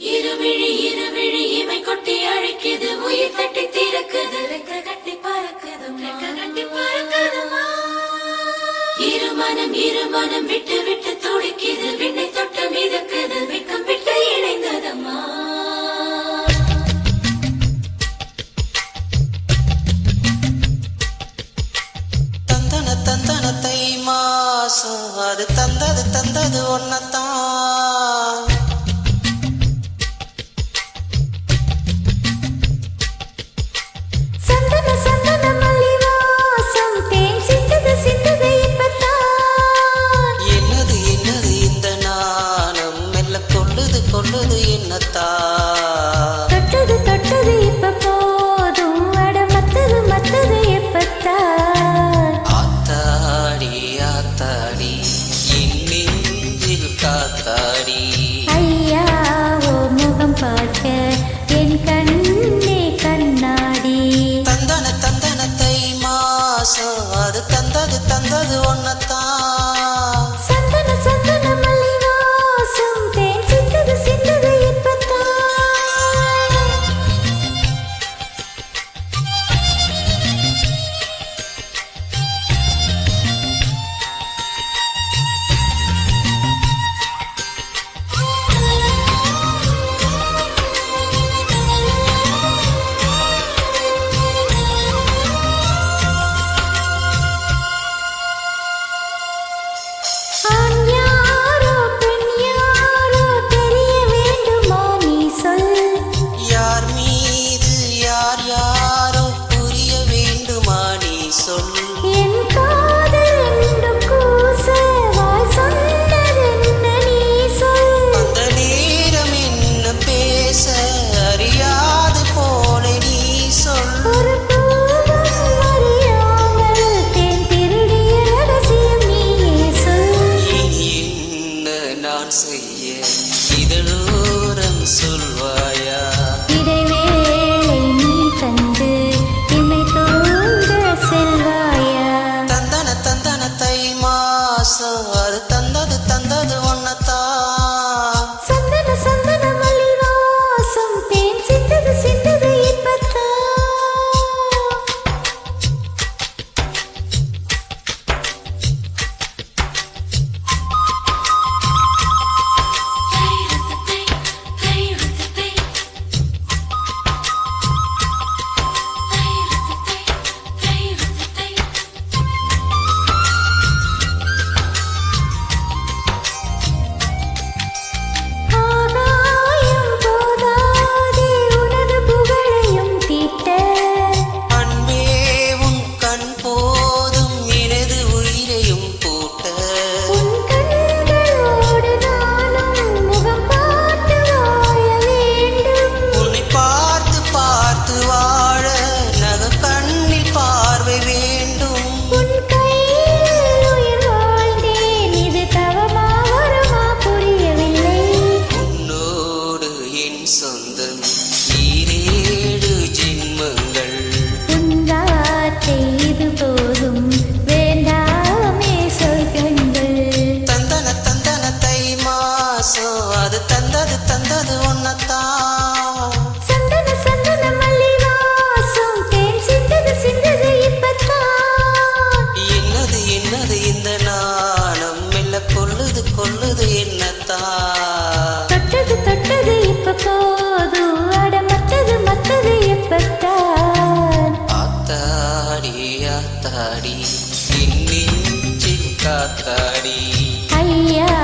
இருவிழி இருவிழி இமை கொட்டி அழைக்குது. உயிர் தட்டி தீரக்குது ரெக்க கட்டி பறக்குதும் ரெக்க கட்டி பறக்குதுமா இருமனம் இருமனம் விட்டு விட்டு துடிக்குது. விண்ணை தொட்ட மிதக்குது வெக்கம் விட்டு இணைந்ததம்மா. தந்தன தந்தனத்தை மாசும். அது தந்தது தந்தது ஒன்னத்தான் আর sợ அது தந்தது தந்தது ஒன்னத்தான். சந்தன சந்தன மல்லிவாசம் தேன் சிந்தது சிந்தது இப்பத்தான். என்னது என்னது இந்த நாணம் மெல்ல கொள்ளுது கொள்ளுது என்னத்தான். தொட்டது தொட்டது இப்ப போதும் அட மத்தது மத்தது எப்பத்தான் காத்தாடி. ஐயா.